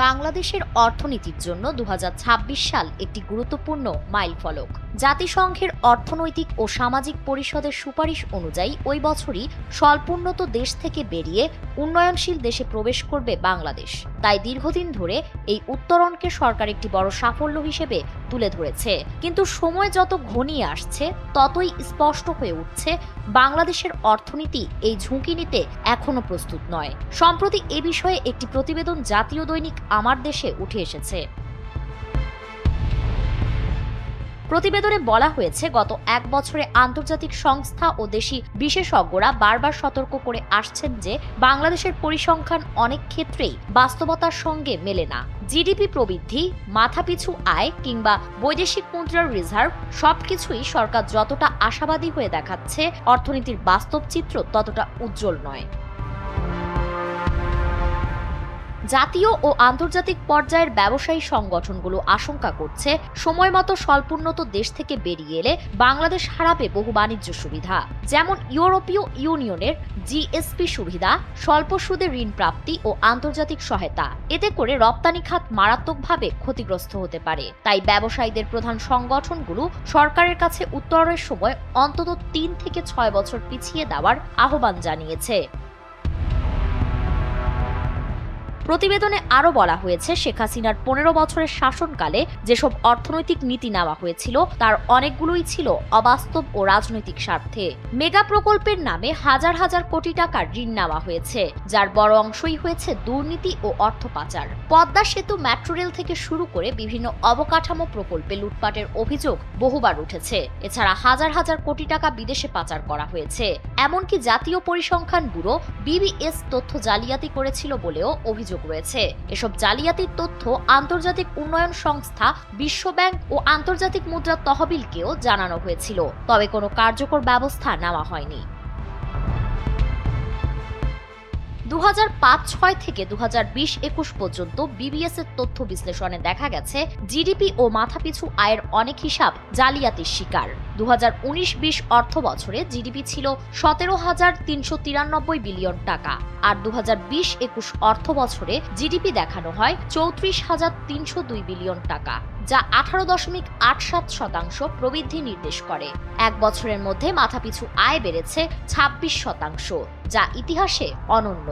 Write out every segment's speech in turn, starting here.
বাংলাদেশের অর্থনীতির জন্য দু হাজার ছাব্বিশ সাল একটি গুরুত্বপূর্ণ মাইলফলক। জাতিসংঘের অর্থনৈতিক ও সামাজিক পরিষদের সুপারিশ অনুযায়ী ওই বছরই স্বল্পোন্নত দেশ থেকে বেরিয়ে উন্নয়নশীল দেশে প্রবেশ করবে বাংলাদেশ। তাই দীর্ঘদিন ধরে এই উত্তরণকে সরকার একটি বড় সাফল্য হিসেবে তুলে ধরেছে। কিন্তু সময় যত ঘনিয়ে আসছে, ততই স্পষ্ট হয়ে উঠছে বাংলাদেশের অর্থনীতি এই ঝুঁকি নিতে এখনও প্রস্তুত নয়। সম্প্রতি এ বিষয়ে একটি প্রতিবেদন জাতীয় দৈনিক আমার দেশে উঠে এসেছে। প্রতিবেদনে বলা হয়েছে, গত এক বছরে আন্তর্জাতিক সংস্থা ও দেশি বিশেষজ্ঞরা বারবার সতর্ক করে আসছেন যে বাংলাদেশের পরিসংখ্যান অনেক ক্ষেত্রেই বাস্তবতার সঙ্গে মেলে না। জিডিপি প্রবৃদ্ধি, মাথাপিছু আয় কিংবা বৈদেশিক মুদ্রার রিজার্ভ সবকিছুই সরকার যতটা আশাবাদী হয়ে দেখাচ্ছে, অর্থনীতির বাস্তব চিত্র ততটা উজ্জ্বল নয়। জাতীয় ও আন্তর্জাতিক পর্যায়ের ব্যবসায়ী সংগঠনগুলো আশঙ্কা করছে, সময়মতো স্বল্পোন্নত দেশ থেকে বেরিয়ে এলে বাংলাদেশ হারাবে বহু বাণিজ্য সুবিধা। যেমন ইউরোপীয় ইউনিয়নের জিএসপি সুবিধা, স্বল্প সুদে ঋণ প্রাপ্তি ও আন্তর্জাতিক সহায়তা। এতে করে রপ্তানি খাত মারাত্মকভাবে ক্ষতিগ্রস্ত হতে পারে। তাই ব্যবসায়ীদের প্রধান সংগঠনগুলো সরকারের কাছে উত্তরের সময় অন্তত তিন থেকে ছয় বছর পিছিয়ে দেওয়ার আহ্বান জানিয়েছে। প্রতিবেদনে আরও বলা হয়েছে, শেখ হাসিনার পনেরো বছরের শাসনকালে যেসব অর্থনৈতিক নীতি নেওয়া হয়েছিল, তার অনেকগুলোই ছিল অবাস্তব ও রাজনৈতিক স্বার্থে। মেগা প্রকল্পের নামে হাজার হাজার কোটি টাকার ঋণ নেওয়া হয়েছে, যার বড় অংশই হয়েছে দুর্নীতি ও অর্থ পাচার। পদ্মা সেতু মেট্রো রেল থেকে শুরু করে বিভিন্ন অবকাঠামো প্রকল্পে লুটপাটের অভিযোগ বহুবার উঠেছে। এছাড়া হাজার হাজার কোটি টাকা বিদেশে পাচার করা হয়েছে। এমনকি জাতীয় পরিসংখ্যান ব্যুরো বিবিএস তথ্য জালিয়াতি করেছিল বলেও অভিযোগ রয়েছে। এসব জালিয়াতির তথ্য আন্তর্জাতিক উন্নয়ন সংস্থা, বিশ্বব্যাংক ও আন্তর্জাতিক মুদ্রা তহবিলকেও জানানো হয়েছিল। তবে কোনো কার্যকর ব্যবস্থা নেওয়া হয়নি। দু ছয় থেকে দু বিশ একুশ পর্যন্ত বিবিএস এর তথ্য বিশ্লেষণে দেখা গেছে, জিডিপি ও মাথাপিছু আয়ের অনেক হিসাব জালিয়াতির শিকার। দু উনিশ বিশ অর্থ বছরে জিডিপি ছিল সতেরো হাজার তিনশো তিরানব্বই বিলিয়ন টাকা, আর দু হাজার বিশ একুশ অর্থ বছরে জিডিপি দেখানো হয় চৌত্রিশ হাজার তিনশো দুই বিলিয়ন টাকা, যা আঠারো দশমিক আট সাত শতাংশ প্রবৃদ্ধি নির্দেশ করে। এক বছরের মধ্যে মাথাপিছু আয় বেড়েছে ছাব্বিশ শতাংশ, যা ইতিহাসে অনন্য।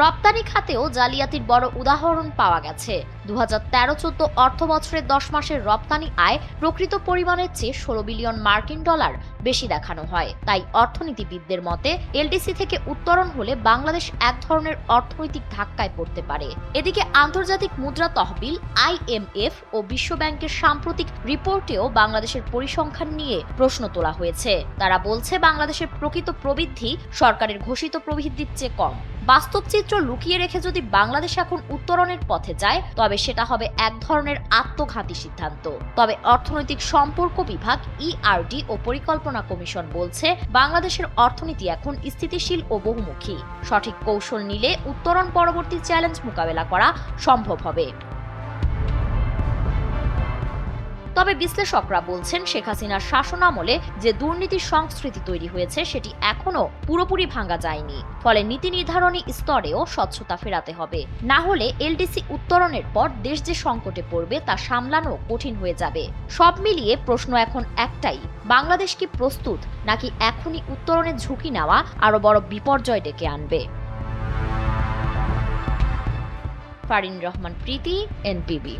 রপ্তানি খাতেও জালিয়াতির বড় উদাহরণ পাওয়া গেছে। দু হাজার তেরো চোদ্দ অর্থ বছরের দশ মাসের রপ্তানি আয় প্রকৃত পরিমাণের চেয়ে ষোলো বিলিয়ন মার্কিন ডলার বেশি দেখানো হয়। তাই অর্থনীতিবিদদের মতে, এলডিসি থেকে উত্তরণ হলে বাংলাদেশ এক ধরনের অর্থনৈতিক ধাক্কায় পড়তে পারে। এদিকে আন্তর্জাতিক মুদ্রা তহবিল আইএমএফ ও বিশ্বব্যাংকের সাম্প্রতিক রিপোর্টেও বাংলাদেশের পরিসংখ্যান নিয়ে প্রশ্ন তোলা হয়েছে। তারা বলছে, বাংলাদেশের প্রকৃত প্রবৃদ্ধি সরকারের ঘোষিত প্রবৃদ্ধির চেয়ে কম। বাস্তব চিত্র লুকিয়ে রেখে যদি বাংলাদেশ এখন উত্তরণের পথে যায়, তবে সেটা হবে এক ধরনের আত্মঘাতী সিদ্ধান্ত। তবে অর্থনৈতিক সম্পর্ক বিভাগ ইআরডি ও পরিকল্পনা কমিশন বলছে, বাংলাদেশের অর্থনীতি এখন স্থিতিশীল ও বহুমুখী। সঠিক কৌশল নিলে উত্তরণ পরবর্তী চ্যালেঞ্জ মোকাবেলা করা সম্ভব হবে। তবে বিশ্লেষকরা বলছেন শেখ হাসিনার শাসনামলে যে দুর্নীতির সংস্কৃতি তৈরি হয়েছে, সেটি এখনও পুরোপুরি ভাঙা যায়নি। ফলে নীতি নির্ধারণী স্তরেও স্বচ্ছতা ফেরাতে হবে। না হলে এলডিসি উত্তরণের পর দেশ যে সংকটে পড়বে, তা সামলানো কঠিন হয়ে যাবে। সব মিলিয়ে প্রশ্ন এখন একটাই, বাংলাদেশ কি প্রস্তুত, নাকি এখনই উত্তরণের ঝুঁকি নেওয়া আরও বড় বিপর্যয় ডেকে আনবে? ফারিন রহমান, প্রীতি, এনপিবি।